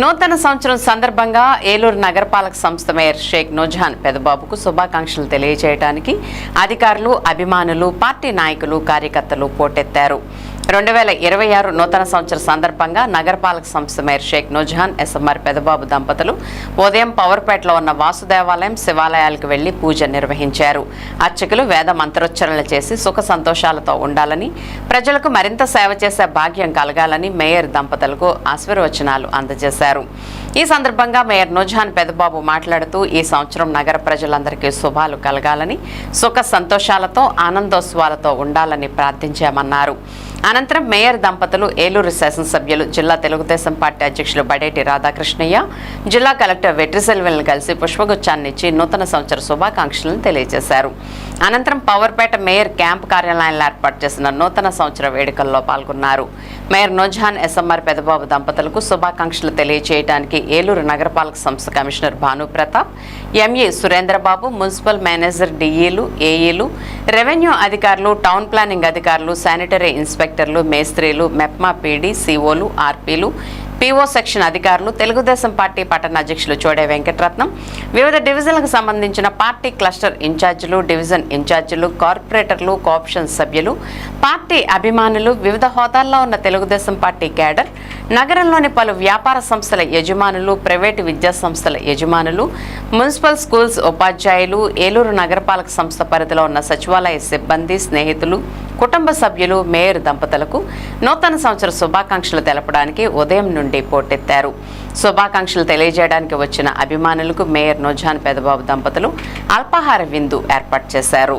నూతన సంవత్సరం సందర్భంగా ఏలూరు నగరపాలక సంస్థ మేయర్ షేక్ నూజహాన్ పెదబాబుకు శుభాకాంక్షలు తెలియజేయడానికి అధికారులు అభిమానులు పార్టీ నాయకులు కార్యకర్తలు పోటెత్తారు. రెండు వేల ఇరవై ఆరు నూతన సంవత్సర సందర్భంగా నగరపాలక సంస్థ మేయర్ షేక్ నుజహాన్ ఎస్ఎంఆర్ పెదబాబు దంపతులు ఉదయం పవర్పేటలో ఉన్న వాసుదేవాలయం శివాలయాలకు వెళ్ళి పూజ నిర్వహించారు. అర్చకులు వేద మంత్రోచ్చరణలు చేసి సుఖ సంతోషాలతో ఉండాలని ప్రజలకు మరింత సేవ చేసే భాగ్యం కలగాలని మేయర్ దంపతులకు ఆశీర్వచనాలు అందజేశారు. ఈ సందర్భంగా మేయర్ నూజహాన్ పెదబాబు మాట్లాడుతూ ఈ సంవత్సరం నగర ప్రజలందరికీ శుభాలు కలగాలని సుఖ సంతోషాలతో ఆనందోత్సవాలతో ఉండాలని ప్రార్థించామన్నారు. అనంతరం మేయర్ దంపతులు ఏలూరు శాసనసభ్యులు జిల్లా తెలుగుదేశం పార్టీ అధ్యక్షులు బడేటి రాధాకృష్ణయ్య జిల్లా కలెక్టర్ వెట్రిసెల్వెల్ని కలిసి పుష్పగుచ్చాన్నిచ్చి నూతన సంవత్సర శుభాకాంక్షలను తెలియజేశారు. అనంతరం పవర్పేట మేయర్ క్యాంప్ కార్యాలయంలో ఏర్పాటు చేసిన నూతన సంవత్సర వేడుకల్లో పాల్గొన్నారు. మేయర్ నోజాన్ ఎస్ఎంఆర్ పెదబాబు దంపతులకు శుభాకాంక్షలు తెలియజేయడానికి ఏలూరు నగరపాలక సంస్థ commissioner Bhanu Pratap MA Surendrababu municipal manager డిఈలు ఏఈలు రెవెన్యూ అధికారులు టౌన్ ప్లానింగ్ అధికారులు శానిటరీ ఇన్స్పెక్టర్లు మేస్త్రీలు మెప్మా పీడీ సిఓలు ఆర్పీలు పీఓ సెక్షన్ అధికారులు తెలుగుదేశం పార్టీ పట్టణ అధ్యక్షులు చోడే వెంకటరత్నం వివిధ డివిజన్లకు సంబంధించిన పార్టీ క్లస్టర్ ఇన్ఛార్జీలు డివిజన్ ఇన్ఛార్జీలు కార్పొరేటర్లు కోఆప్షన్ సభ్యులు పార్టీ అభిమానులు వివిధ హోదాల్లో ఉన్న తెలుగుదేశం పార్టీ క్యాడర్ నగరంలోని పలు వ్యాపార సంస్థల యజమానులు ప్రైవేటు విద్యా సంస్థల యజమానులు మున్సిపల్ స్కూల్స్ ఉపాధ్యాయులు ఏలూరు నగరపాలక సంస్థ పరిధిలో ఉన్న సచివాలయ సిబ్బంది స్నేహితులు కుటుంబ సభ్యులు మేయర్ దంపతులకు నూతన సంవత్సర శుభాకాంక్షలు తెలపడానికి ఉదయం నుండి పోటెత్తారు శుభాకాంక్షలు తెలియజేయడానికి వచ్చిన అభిమానులకు మేయర్ నోజాన్ పెదబాబు దంపతులు అల్పాహార విందు ఏర్పాటు చేశారు.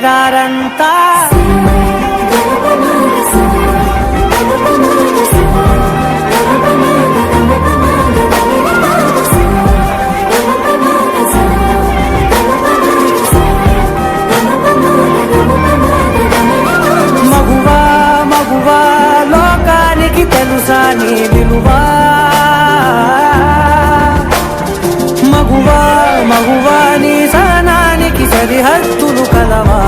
வாழ்ந்தாரன் సరిహద్దులు కలవా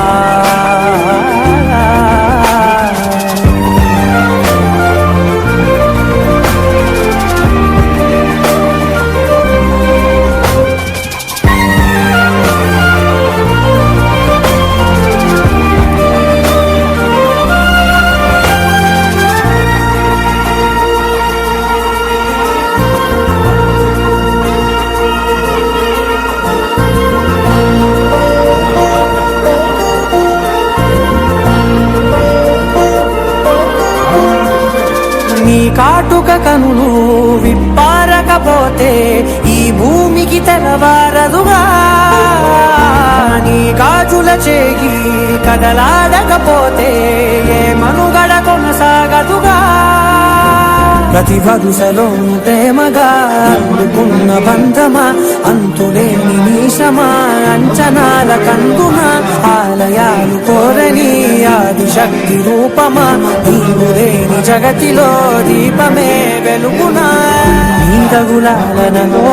ఈ భూమికి తెలవారదుగా నీ గాజుల చేయి కదలాడకపోతే ఏ మనుగడ కొనసాగదుగా? ప్రతి వరుసలో ప్రేమగా అందుకున్న బంధమా? అంతులేని నీశమా? అంచనాల కందున ఆలయాలు కోరని ఆది శక్తి రూపమా నీవులేని జగతిలో దీపమే వెలుగునా? నీదగులాలనలో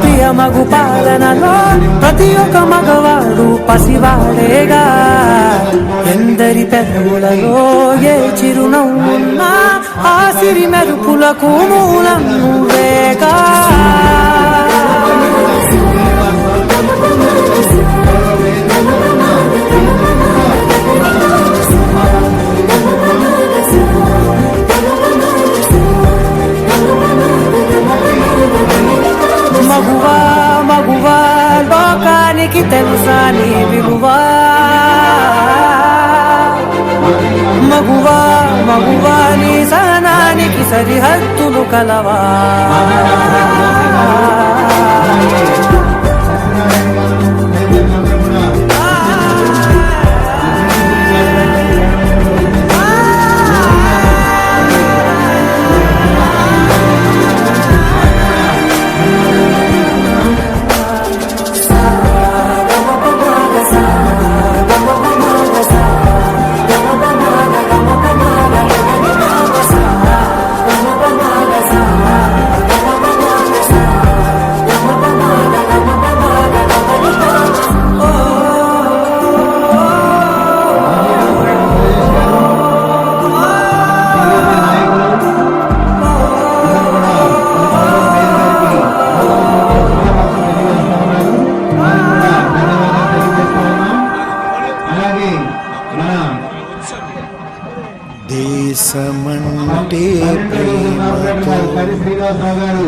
ప్రియమగు పాలనలో ప్రతి ఒక్క మగవాడు పసివాడేగా. ఎందరి పెదవులలో ఏ చిరునవ్వున్నా ఆ సిరి మెరుపులకు మూలం నువ్వేగా. అందరికి తెలుసా నీ విలువా? మగువా మగువా నీ సహనానికి సరిహద్దులు కలవా?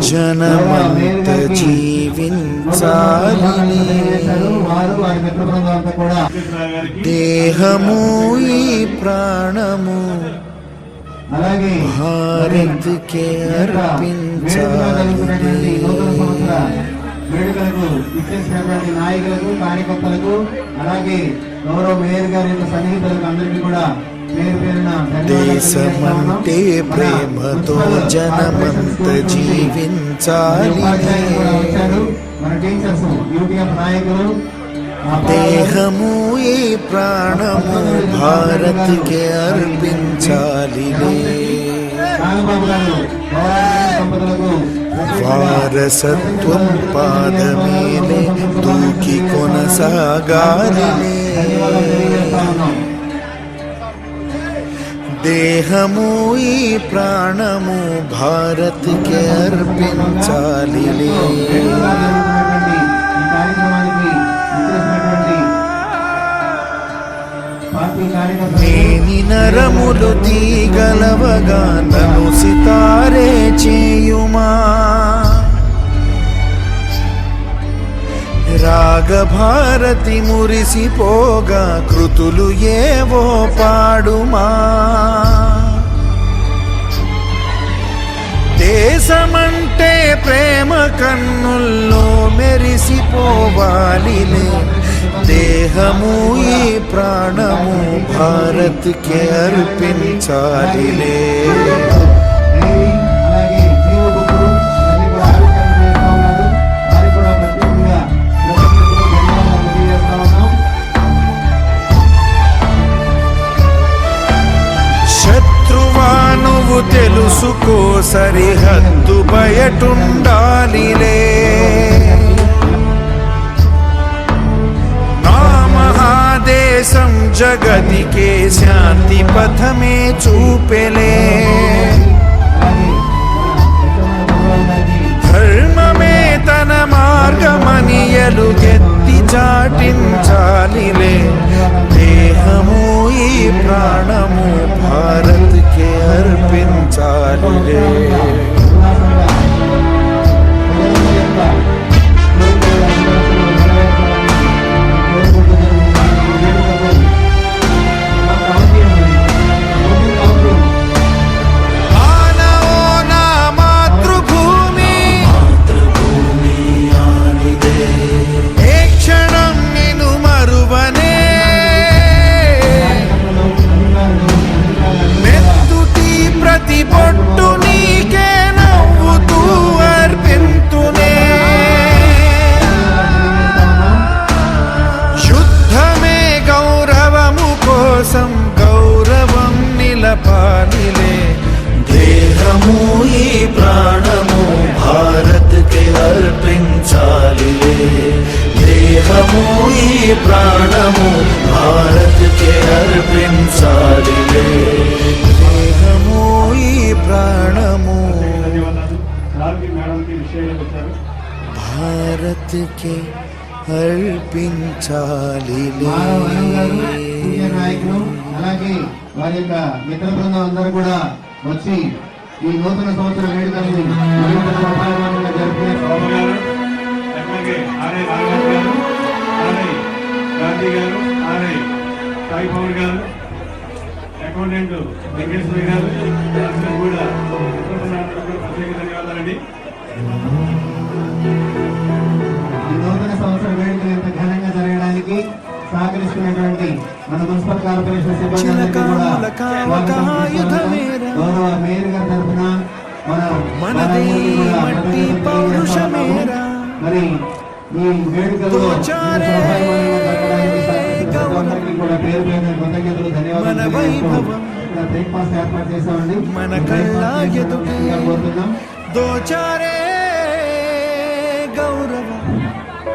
జనమంత జీవించాలి. దేహము ఈ ప్రాణము అలాగే భారత్కే జరుగుతున్నటువంటి అర్పించాలి. వేడుకలకు ఇచ్చేసినటువంటి నాయకులకు కార్యకర్తలకు అలాగే గౌరవ మేయర్ గారి యొక్క సన్నిహితులకు అందరికీ కూడా దేశమంటే తెలియజేస్తా ఉన్నాం. ప్రేమతో మన మున్సిపల్ జనమంత కార్పొరేషన్ జీవించాలి ఉపాధ్యాయులు కూడా వచ్చారు. మన టీచర్స్ యూపీఎఫ్ నాయకులు ఆ దేహము ఈ ప్రాణము భారత్కే అర్పించాలి నాగబాబు గారు గౌరవ సంపదలకు వారసత్వం పాదమేలే దూకి కొనసాగాలిలే ధన్యవాదాలు తెలియజేస్తా ఉన్నాం దేహము ఈ ప్రాణము భారత్కే అర్పించాలిలే వేడుకగా జరుగుతున్నటువంటి నేని నరములు తీగలవగా నను సితారే చేయుమా? రాగభారతి మురిసిపోగా కృతులు ఏవో పాడుమా. దేశమంటే ప్రేమ కన్నుల్లో మెరిసిపోవాలిలే. దేహము ఈ ప్రాణము భారత్కే అర్పించాలిలే. తెలుసుకో సరిహద్దు బయటుండాలిలే. నా మహాదేశం జగతికే శాంతి పథమే చూపెలే. ప్రాణము ఈ ప్రాణము భారత్కి అర్పించాలిలే దేహము ఈ ప్రాణము భారత్కి అర్పించాలిలే దేహము ఈ ప్రాణము సార్కి మేడంకి విషయాలు భారత్కి అర్పించాలిలే నాయకులు అలాగే వారి యొక్క మిత్ర బృందం అందరూ కూడా వచ్చి ఈ నూతన సంవత్సర వేడుకలను మరింత గారు ఆర్ఐ గారు ఆర్ఐ గాంధీ గారు ఆర్ఐ సాయి పవన్ గారు అకౌంటెంట్ వెంకటేశ్వరి గారు కూడా ప్రత్యేక ధన్యవాదాలండి ఈ నూతన సంవత్సర వేడుకలు ఇంత ఘనంగా జరగడానికి సహకరిస్తున్నటువంటి మన మున్సిపల్ కార్పొరేషన్ సిబ్బంది కూడా. గౌరవ మేయర్ గారి తరఫున మన మనదే మట్టి పౌరుషమేరా. మరి ఈ ప్రతి ఒక్కరికి కూడా పేరు పేరున కృతజ్ఞతలు ధన్యవాదాలు బ్రేక్ఫాస్ట్ ఏర్పాటు చేశామండి. మన కళ్ళ ఎదుటే కోరుతున్నాం దోచారే గౌరవం.